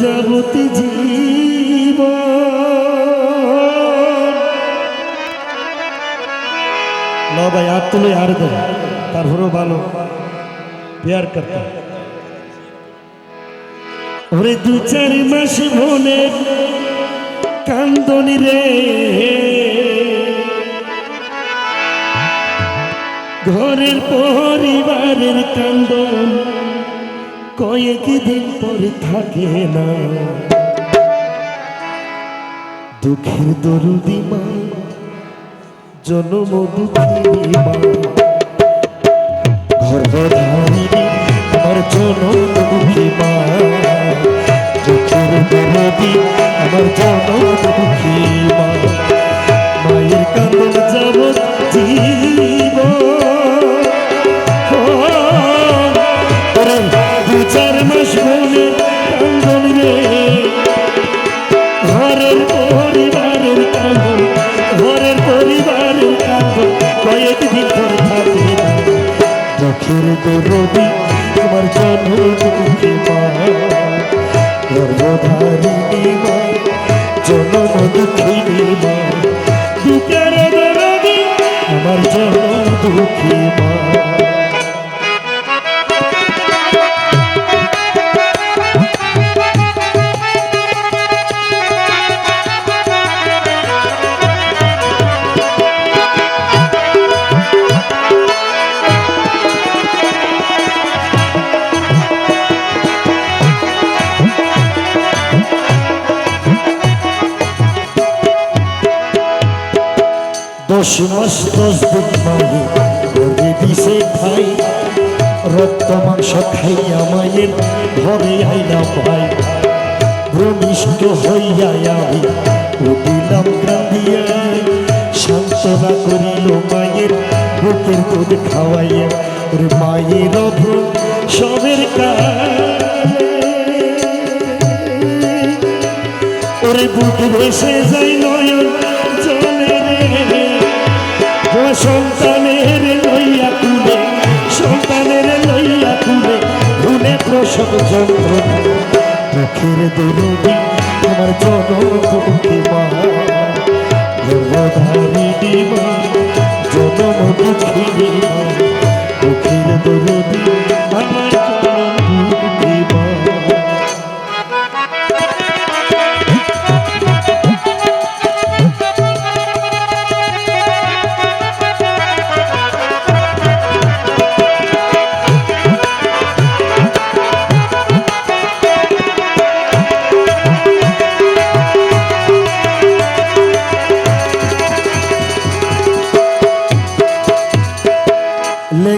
যাবতী জীব না ভাই, আর তুলে আর দে তারপরেও ভালো। পেয়ার করতে। ওরে দু চার মাস ভোলে কান্দনি রে। ঘরের পরিবারের কান্দন কয়েক দিন পরে থাকে না। দুঃখের দরুদি মা, জন্ম দুঃখী মা। গর্ভধারিণী চোখের দরদি আমার জন্ম দুঃখী গর্ভধারিণী মা জন্ম মা। মাস, দশ দিন মায়ে ঘরে দিছে খাই রক্ত, মাংস খাইয়া মায়ের ঘরে আইলাম ভাই, ভ্রমিষ্ঠ হইয়া আমি উঠিলাম কান্দিয়া। সান্ত্বনা করিল মায়ের, বুকের দুধ খাওয়াইয়া, ওরে মায়ের অভ্র সবের কালে ওরে বুক ভেসে যাই নয়ন প্রসব যন্ত্রণা। চোখের দরদি আমার জনমুখী মা গর্ভধারিণী মা জনমুখী মা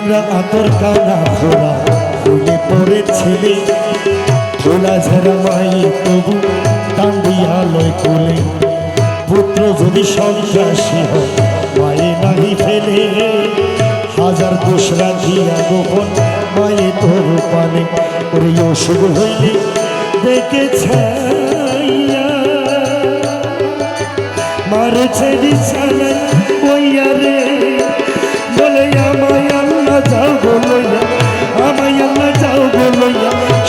লেংরা আতর কানা ঘোড়া ফুলে পড়ে ছেলে খোলা ঝেড়া মাই তবু কান্দিয়া লয় কোলে পুত্র যদি সন্ত্রাসী হয়, মায়ে নাহি ফেলে। হাজার দোষ রাখিয়া গোপন মায়ে তোর পানে। ওরে অসুখ হইলে দেখে ছাইয়া মারছে বিছানা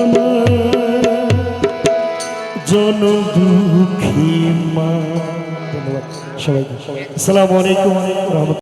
আমার সবাইকে। আসসালামু আলাইকুম। রহমতুল্লাহ